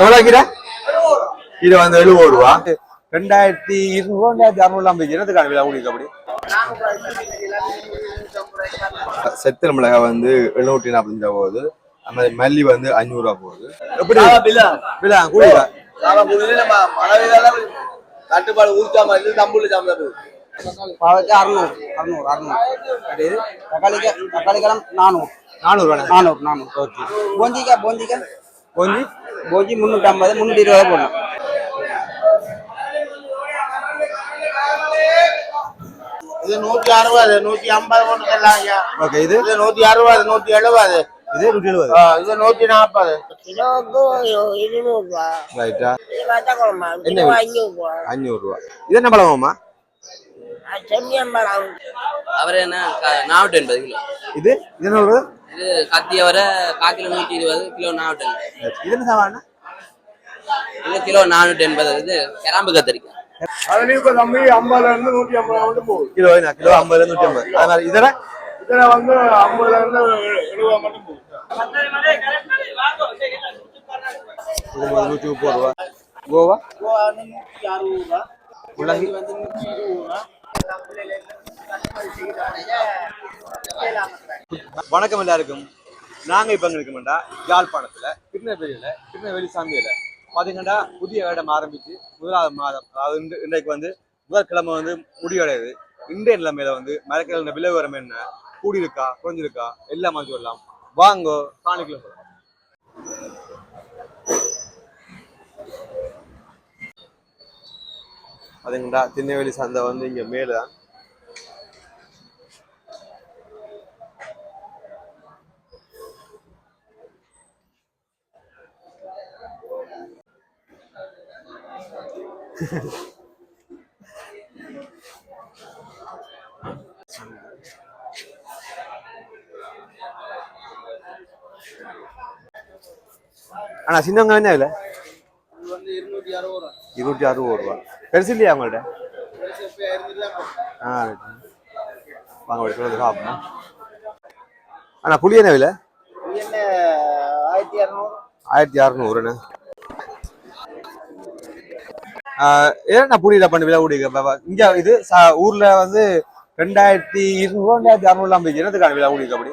எவ்வளோ கீரை கீரை வந்து எழுபது ரூபா. ரெண்டாயிரத்தி இருநூறு ரெண்டாயிரத்தி அறுநூறுலாம் போய் என்னத்துக்கான விலை உங்களுக்கு அப்படி. செத்தல் மிளகாய் வந்து எழுநூற்றி நாற்பத்தஞ்சா போகுது. அந்த மாதிரி மல்லி வந்து அஞ்சூறுரூவா போகுது. எப்படி? விலை கூடுதா கட்டுப்பாடு ஊத்தாம இது தம்புள்ள அறுநூறு அறுநூறு அறுநூறு. இது? தக்காளிக்கு தக்காளிக்கெல்லாம் நானூறு. நானூறுவாண்ணே நானூறு நானூறு. ஓகே. போஞ்சிக்கா போஞ்சிக்கா கொஞ்சி போஞ்சி முந்நூற்றி ஐம்பது முந்நூற்றி இருபது போடணும். இது நூத்தி அறுபது நூத்தி ஐம்பது கொண்டு தரலாம் ஐயா ஓகே இது? இது நூத்தி அறுபது நூத்தி எழுபது. இது நூற்றி எழுபது? இது நூத்தி நாற்பது. இருநூறுவா. ரைட்டா என்ன? அஞ்சூறுவா அஞ்சூறுரூவா இது என்ன செம்மியம்பரம் அவர் என்ன நானூற்றி எண்பது கிலோ. இது? இது என்ன வருது இது கத்தி அவரை கால் கிலோ நூற்றி இருபது கிலோ நானூற்றி எண்பது இது என்ன சாமான் இது கிலோ நானூற்றி எண்பது இது கிராம்பு கத்திரிக்காய். தம்பி ஐம்பதுல இருந்து நூத்தி ஐம்பது மட்டும் போகுது. கிலோ கிலோ ஐம்பதுல நூற்றி ஐம்பது. அது மாதிரி இதுல இதுல வந்து ஐம்பதுல இருந்து எழுபது மட்டும் போகுது. இது வந்து நூற்றி முப்பது ரூபா. கோவா? நூற்றி அறுபது ரூபா. முள்ளங்கி? வந்து நூற்றி இருபது ரூபா. வணக்கம். எல்லாருக்கும். நாங்க இப்போ எங்க இருக்கோம்டா? யாழ்ப்பாணத்தில். திருநெல்வேலியில் திருநெல்வேலி சாமியில பாத்தீங்கன்னா புதிய இடம் ஆரம்பிச்சு முதலாவது மாதம். அதாவது இன்று- இன்றைக்கு வந்து முதற்கிழமை வந்து முடிவடையுது. இன்றைய நிலைமையில வந்து மரக்கிழமை விலைவரம் என்ன? கூடியிருக்கா? குறைஞ்சிருக்கா? எல்லாமே சொல்லலாம் வாங்கோ காணிக்கல போகலாம் பாத்தீங்கன்னா திருநெல்வேலி சந்தை வந்து இங்க மேல ஆனா சின்னவங்க என்ன விலை? இருநூற்றி அறுபது ரூபா. பெருசு இல்லையா உங்கள்ட்ட? ஆ. வாங்க அப்படி சொல்லுறது சாப்பிடணும் அண்ணா புளி என்ன விலை? ஆயிரத்தி அறுநூறுண்ணே ஏன்னா புளியில பண்ணி விலை கூடிக்க இங்க இது ஊர்ல வந்து ரெண்டாயிரத்தி இருநூறு ரெண்டாயிரத்தி அறுநூறுலாம் போய் என்னத்துக்கான விலை கூடிக்க அப்படி?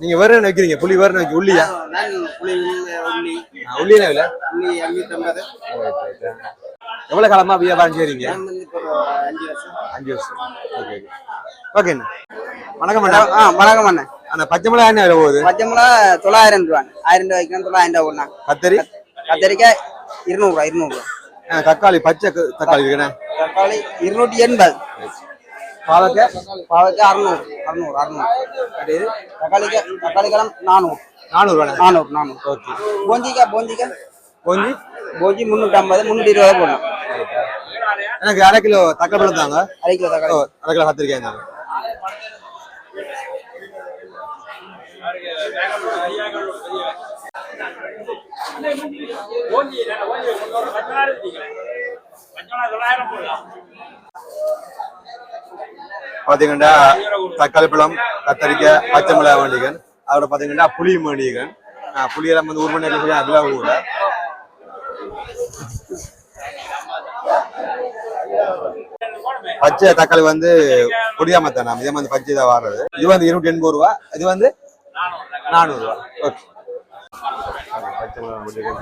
நீங்க வேற வைக்கிறீங்க? புளி வேற வைக்க உள்ளியா? நான் உள்ளி. உள்ளி உள்ளி அஞ்சூத்தி ஐம்பது எவ்வளவு காலமா வியாபாரம் செய்றீங்க அஞ்சு வருஷம். Okay okay. வணக்கம் மேடம் ஆ வணக்கம் அண்ணன் அந்த பச்சை மிளகாய் என்ன விலை போகுது? பச்சை மிளகா தொள்ளாயிரம் ரூபா ஆயிரம் ரூபாய் வைக்கணும் தொள்ளாயிரம் ரூபா ஒண்ணா கத்தரி? கத்திரிக்காய் இருநூறுவா இருநூறுவா ஆ, தக்காளி பச்சை தக்காளி இருக்குண்ணே தக்காளி இருநூற்றி எண்பது. பாவக்காய்? பாவைக்கு அறுநூறு அறுநூறு அறுநூறு. இது? தக்காளிக்கு தக்காளிக்கெல்லாம் நானூறு. நானூறுவாண்ணே நானூறு நானூறு. ஓகே. போஞ்சிக்கா போஞ்சிக்கா கொஞ்சி போஞ்சி முந்நூற்றி ஐம்பது முந்நூற்றி இருபது போடணும். எனக்கு அரை கிலோ தக்காளி பழம் தாங்க. அரை கிலோ தக்காளி. அரை கிலோ கத்திரிக்காய் தாங்க. பாத்தீங்கன்னா தக்காளி பழம் கத்தரிக்காய் பச்சை மிளகாய் வேண்டிகன் அதோட பாத்தீங்கன்னா புளி வேண்டிகன் புளியெல்லாம் வந்து ஒரு மணி நேரம் சொல்லி விழா கூட பச்சை தக்காளி வந்து பொடியாமத்தான் இதே வந்து பச்சை தான் வர்றது இது வந்து இருநூற்றி எண்பது ரூபா. இது வந்து நானூறு ரூபா. ஓகே. பச்சை மிளகாய் வேண்டிகன்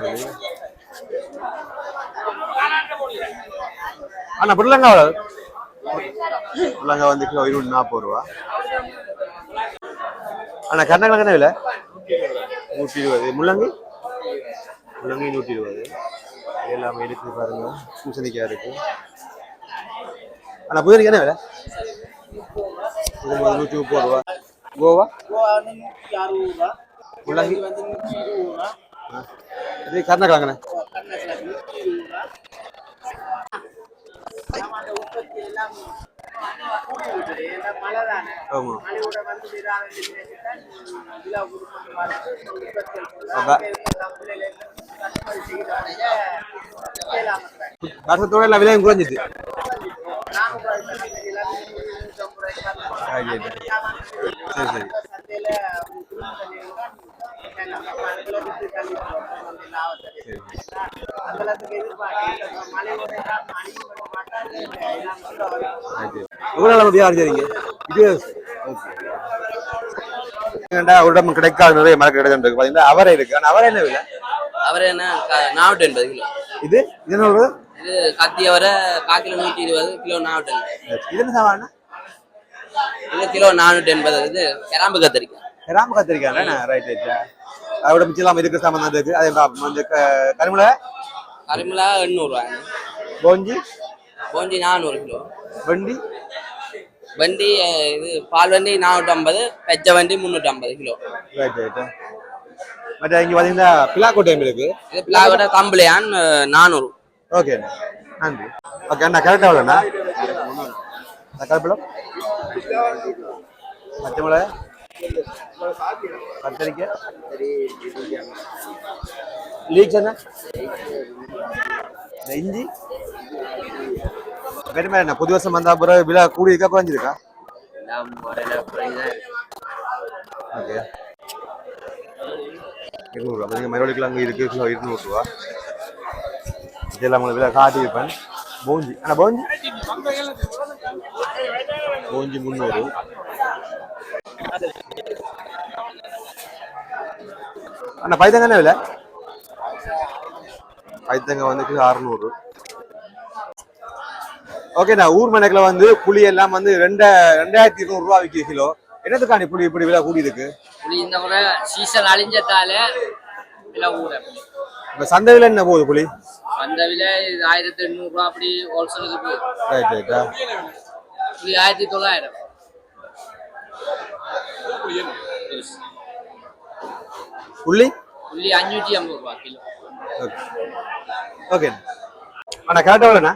புடலங்கா அண்ணா புள்ளங்க வந்து கிலோ இருநூற்றி நாற்பது ரூபா. அண்ணா கர்நாடகா என்ன விலை? நூற்றி இருபது. முள்ளங்கி? முள்ளங்கி நூற்றி இருபது. எல்லாமே இருக்கு பாருங்க. பூசணிக்காய் இருக்கு. அண்ணா புதிரிக்கு என்ன விலை? இது நூற்றி முப்பது ரூபா. கோவா? முள்ளங்கி. இது கர்நாடகாங்கண்ணே உற்பத்தி எல்லாம் மழை தானே ஆமாம் மழையோட வந்து விழா உற்பத்தி அதான். வருஷத்தோட எல்லாம் விலையும் குறைஞ்சிட்டு சரி சரி எவ்வளோ நம்ம வியாபாரம் செய்றீங்க இது உடம்பு கிடைக்காத நிறைய கிடைக்கின்றது பாத்தீங்கன்னா அவரை இருக்கு அவரை என்ன விலை அவர் என்ன நானூற்றி எண்பது கிலோ இது இது என்ன இது கத்தி அவரை கால் கிலோ நூற்றி இருபது கிலோ நானூற்றி எண்பது இது என்ன சாமான் இது கிலோ நானூற்றி எண்பது இது கிராம்பு கத்திரிக்காய். ராம கத்திரிக்காய் ரைட் ரைட் அதோட மிச்சம் இல்லாம இருக்கிற சாமான் தான் இருக்கு அதே க- கருமிளை கரிமிளா எண்ணூறுரூவா போஞ்சி? போஞ்சி நானூறு கிலோ. வண்டி? வண்டி இது பால் வண்டி நானூற்றி ஐம்பது பெச்ச வண்டி முந்நூற்றி ஐம்பது கிலோ ரைட் ரைட் மற்ற இங்க பாத்தீங்கன்னா பிளாக்கோட்டையம் இருக்கு. இது பிளாவோட கம்பளியான் நானூறு. ஓகே நன்றி. ஓகே அண்ணா கரெக்டாக எவ்வளோண்ணா தக்காளி பச்சை மிளகாய். கத்தரிக்காய். லீக்ஸ் என்ன இஞ்சி. வேணுமே என்ன புது வருஷம் வந்தா பிறகு விழா கூடி இருக்கா குறைஞ்சிருக்கா? ஓகே. இருநூறுவா. நீங்கள் மறுபடியும் அங்கே இருக்கு இருநூறுவா. இதெல்லாம் உங்களுக்கு விலை காட்டியிருப்பேன். போஞ்சி. அண்ணா போஞ்சி. போஞ்சி முந்நூறு அண்ணா பைத்தங்க என்ன விலை பைத்தங்க வந்து கிலோ அறுநூறு ஓகேண்ணா ஊர் மனைக்கில் வந்து புளி எல்லாம் வந்து ரெண்ட ரெண்டாயிரத்தி இருநூறுவா விற்கிது கிலோ என்னத்துக்காண்டி புளி இப்படி விலை கூடி இருக்கு புளி இந்த முறை சீசன் அழிஞ்சதால விலை கூட இப்போ சந்தை விலை என்ன போகுது புளி அந்த விலை ஆயிரத்தி எண்ணூறுரூவா அப்படி ஹோல்சேலுக்கு போகுது ரைட் ரைட்டா புளி ஆயிரத்தி தொள்ளாயிரம் புள்ளி புள்ளி அஞ்சூற்றி ஐம்பது ரூபா கிலோ ஓகே ஓகே அண்ணா கரெக்டாக எவ்வளோண்ணா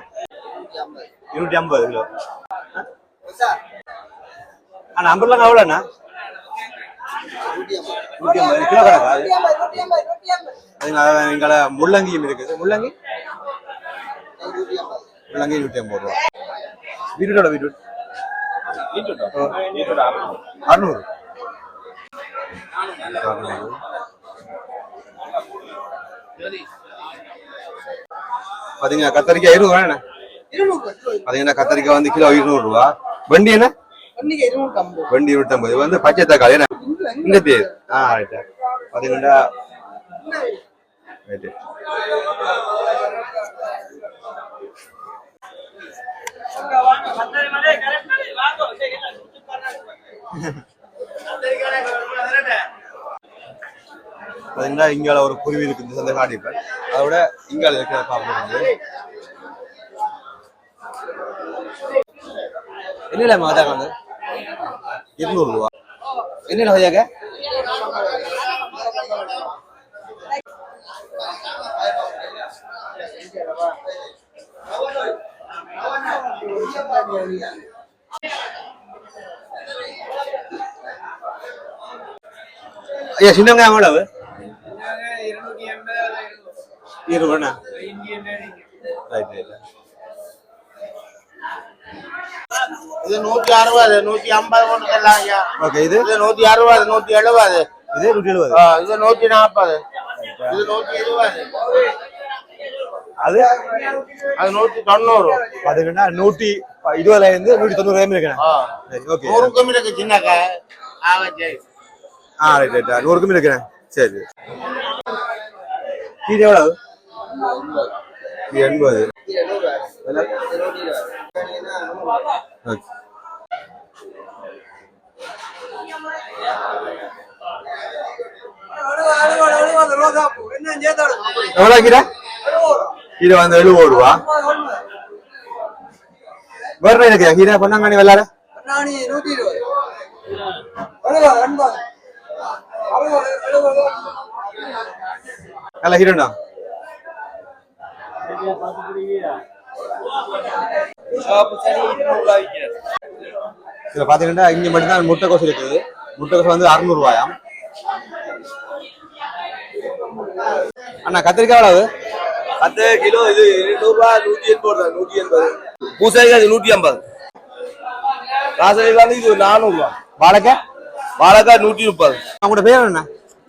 இருநூற்றி ஐம்பது கிலோ அண்ணா ஐம்பதுலாம் எவ்வளோண்ணா நூற்றி ஐம்பது கிலோ கணக்கா அது அதுங்க எங்களை முள்ளங்கியும் இருக்குது முள்ளங்கி முள்ளங்கி நூற்றி ஐம்பது ரூபா பீட்ரூட்டோட பீட்ரூட் அறுநூறு பாத்தீங்கன்னா கத்தரிக்காய் இருநூறு ரூபா என்ன பாத்தீங்கன்னா கத்தரிக்காய் வந்து கிலோ இருநூறு ரூபா வண்டி என்ன வண்டி இருநூத்தம்பது இது வந்து பச்சை தக்காளி என்ன இந்த ஆ ரைட்டா பாத்தீங்கன்னா ரைட்டு பார்த்தீங்கன்னா இங்கால ஒரு குருவி இருக்கு இந்த சந்தை காட்டிப்பேன் அதோட இங்கால இருக்கிற பாப்பது என்ன மாதா வந்து இருநூறு ரூபா. என்ன வகையாக? ஐயா சின்ன வெங்காயம் எவ்வளவு இருபதுண்ணா இது நூத்தி அறுபது நூத்தி ஐம்பது ஐயா. ஓகே இது? இது நூத்தி அறுபது நூத்தி எழுபது. இது நூற்றி எழுபது? இது நூத்தி நாற்பது. இது நூத்தி இருபது. அது? அது நூத்தி தொண்ணூறு. பாத்தீங்கன்னா நூற்றி இருபதுல இருந்து நூற்றி தொண்ணூறு வரையும் இருக்கிறேன் ஆ. ஓகே நூறுக்கும் இருக்கு சின்ன காய் ஆவச்சே ஆ ரைட் ரைட் நூறுக்கும் இருக்கிறேன். சரி இது எவ்வளவு? இது எண்பது. விலை? ஓகே. எவ்வளவு கீரை கீரை வந்து எழுபது ரூபா. வேற என்ன கீரை பொன்னாங்கண்ணி வெள்ளார நல்ல ஹீரோடா இதுல பாத்தீங்கன்னா இங்க மட்டும்தான் முட்டைக்கோசு இருக்குது. முட்டைக்கோசு வந்து அறுநூறு ரூபாயாம் அண்ணா கத்திரிக்காய் எவ்வளவு? பத்து கிலோ இது நூறுரூவா நூற்றி எண்பது நூற்றி எண்பது. பூசணிக்காய் அது நூற்றி ஐம்பது. ராசனிக்காய் இது நானூறுரூவா வாழைக்காய்? வாழைக்காய் நூற்றி முப்பது. உங்களோட பேர் என்ன?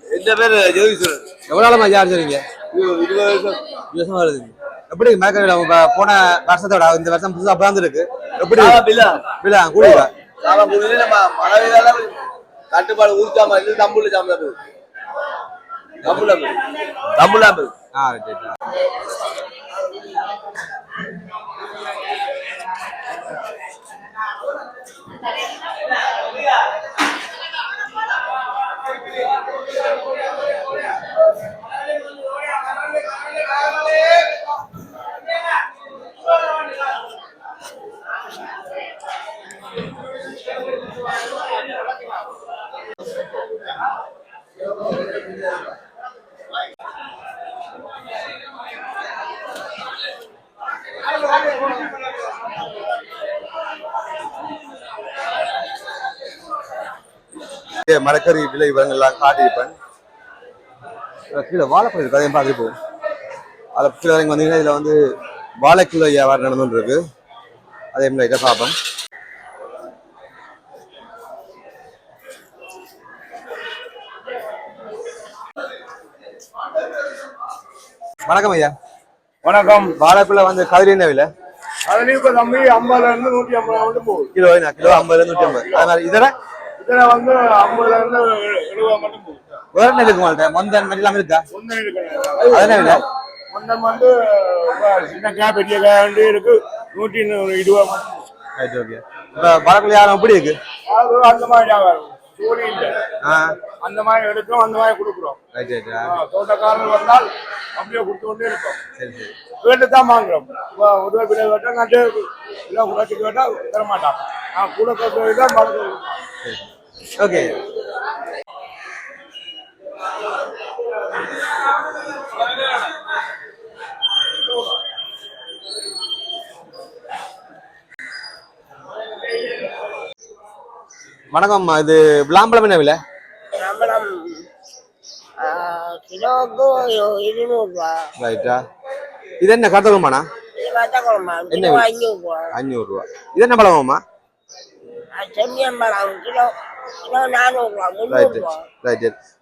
எந்த பேர் ஜெகதீஸ்வரன். எவ்வளோ நாளமா இது இருபது வருஷம். வருஷமா வருது. எப்படி உங்க போன வருஷத்தோட இந்த வருஷம் புதுசா பிறந்திருக்கு எப்படி பில்லா. புதுல நம்ம மழை கட்டுப்பாடு ஊர்ச்சாம இது தம்புல சாமி தம்புல தம்புல ஆ ரைட் ரைட் மரக்கறி விலை விவரங்கள்லாம் காட்டியிருப்பேன் கீழே வாழைப்பழம் இருக்கு அதையும் பார்த்துட்டு போகும் அதில் கீழே வந்தீங்கன்னா இதில் வந்து வாழைக்கிலோ வியாபாரம் நடந்துட்டு இருக்கு. அதே மாதிரி லைட்டாக பார்ப்போம். வணக்கம் ஐயா. வணக்கம். வாழைக்குள்ள வந்து கதிரி என்ன விலை? அதுலயும் இப்ப தம்பி ஐம்பதுல இருந்து நூத்தி ஐம்பது வந்து போகுது. கிலோ என்ன? கிலோ ஐம்பதுல நூற்றி ஐம்பது. அதனால இதில் இதுல வந்து ஐம்பதுல இருந்து எழுபது மட்டும் போகுது. வேற என்ன இருக்கு உங்கள்கிட்ட மொந்தன் மாதிரி எல்லாம் இருக்கா? முந்தன் இருக்கு அது என்ன விலை? முந்தன் வந்து சின்ன காய் பெரிய வந்து இருக்கு. நூற்றி இருபது மட்டும். ரைட் ஓகே இப்போ வாழைக்குள்ள யாரும் எப்படி இருக்கு? அந்த மாதிரி வியாபாரம் இல்லை ஆ. அந்த மாதிரி எடுக்கிறோம் அந்த மாதிரி கொடுக்குறோம். ரைட் தோட்டக்காரர் வந்தால் அப்படியே கொடுத்து கொண்டே இருக்கோம். சரி சரி. கேட்டு தான் வாங்குறோம் ஒரு பிள்ளை கேட்டால் நட்டு இல்லை குறைச்சி கேட்டால் தர மாட்டான் நான் கூட கேட்கறது தான் மறந்து ஓகே. வணக்கம்மா இது விளாம்பழம் என்ன விலை? இருநூறுவா ரைட்டா இது என்ன கருத்தகுமாண்ணா? இது வத்த குழம்பா என்ன? அஞ்சூறுவா அஞ்சூறுரூவா இது என்ன பழமாம்மா?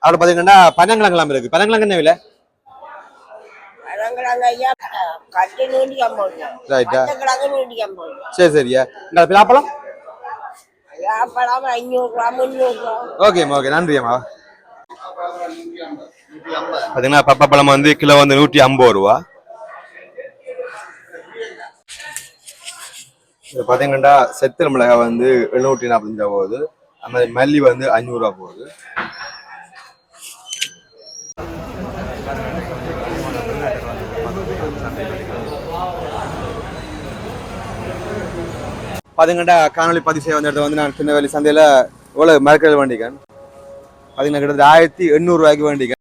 அதில் பார்த்தீங்கன்னா பனங்கிழங்கெல்லாம் இருக்கு. பனங்கிழங்கு என்ன விலை? ரூபா. ரூபா. சரி சரியா பிலாப்பழம் ஓகேம்மா ஓகே. நன்றிம்மா பார்த்தீங்கன்னா பப்பாப்பழம் வந்து கிலோ வந்து நூற்றி ஐம்பது ரூபா. இது பார்த்தீங்கன்னா செத்தல் மிளகாய் வந்து எழுநூற்றி நாற்பத்தஞ்சா போகுது. அந்த மாதிரி மல்லி வந்து அஞ்சூறுரூவா போகுது. பார்த்தீங்கன்னா காணொலி பதிவு செய்ய வந்த இடத்துல வந்து நான் திருநெல்வேலி சந்தையில் எவ்வளோ மரக்கல் வேண்டிக்கேன் பார்த்தீங்கன்னா கிட்டத்தட்ட ஆயிரத்தி எண்ணூறுரூவாய்க்கு வேண்டிக்கேன்